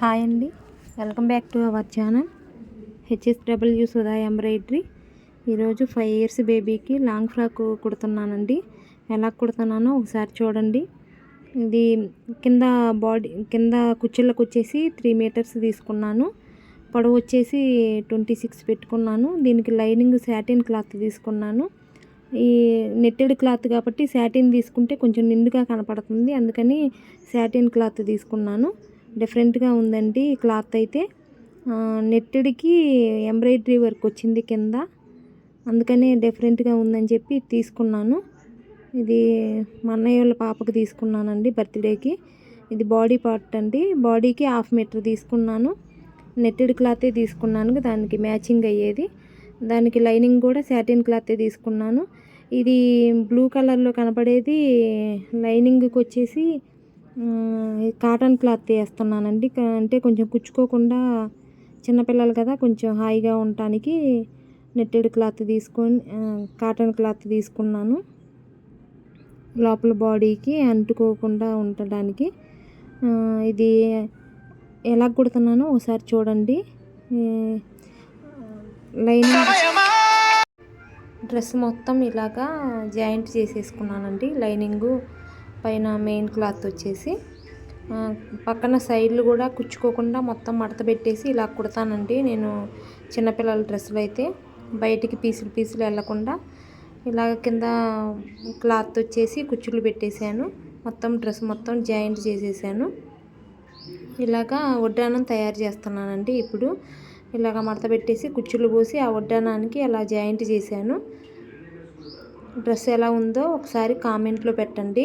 Hi అండి. Welcome back to our channel. HSW Sudha embroidery. ఈరోజు five years బేబీకి long frock కుడుతున్నానండి. ఎలా కుడుతున్నానో ఒకసారి చూడండి. ఇది కింద బాడీ కింద కుర్చీలకు వచ్చేసి త్రీ మీటర్స్ తీసుకున్నాను. పొడవు వచ్చేసి ట్వంటీ సిక్స్ పెట్టుకున్నాను. దీనికి లైనింగ్ శాటిన్ క్లాత్ తీసుకున్నాను. ఈ నెట్టెడ్ క్లాత్ కాబట్టి శాటిన్ తీసుకుంటే కొంచెం నిండుగా కనపడుతుంది. అందుకని శాటిన్ క్లాత్ తీసుకున్నాను. డిఫరెంట్గా ఉందండి. క్లాత్ అయితే నెట్టెడ్కి ఎంబ్రాయిడరీ వర్క్ వచ్చింది కింద. అందుకనే డిఫరెంట్గా ఉందని చెప్పి తీసుకున్నాను. ఇది మా అన్నయ్య వాళ్ళ పాపకు తీసుకున్నానండి బర్త్డేకి. ఇది బాడీ పార్ట్ అండి. బాడీకి హాఫ్ మీటర్ తీసుకున్నాను. నెట్టెడ్ క్లాతే తీసుకున్నాను. దానికి మ్యాచింగ్ అయ్యేది. దానికి లైనింగ్ కూడా శాటిన్ క్లాతే తీసుకున్నాను. ఇది బ్లూ కలర్లో కనపడేది లైనింగ్కి వచ్చేసి కాటన్ క్లాత్ వేస్తున్నానండి. అంటే కొంచెం కుచ్చుకోకుండా చిన్నపిల్లలు కదా కొంచెం హాయిగా ఉండటానికి నెట్టెడ్ క్లాత్ తీసుకొని కాటన్ క్లాత్ తీసుకున్నాను. లోపల బాడీకి అంటుకోకుండా ఉండడానికి ఇది ఎలా కుడుతున్నానో ఒకసారి చూడండి. లైనింగ్ డ్రెస్ మొత్తం ఇలాగా జాయింట్ చేసేసుకున్నానండి. లైనింగు పైన మెయిన్ క్లాత్ వచ్చేసి పక్కన సైడ్లు కూడా కుచ్చుకోకుండా మొత్తం మడత పెట్టేసి ఇలా కుడతానండి. నేను చిన్నపిల్లల డ్రెస్సులు అయితే బయటికి పీసులు పీసులు వెళ్ళకుండా ఇలాగ కింద క్లాత్ వచ్చేసి కుచ్చులు పెట్టేశాను. మొత్తం డ్రెస్ మొత్తం జాయింట్ చేసేసాను. ఇలాగా వడ్డానం తయారు చేస్తున్నానండి ఇప్పుడు. ఇలాగ మడత పెట్టేసి కుచ్చులు పోసి ఆ వడ్డానానికి అలా జాయింట్ చేశాను. డ్రెస్ ఎలా ఉందో ఒకసారి కామెంట్లో పెట్టండి.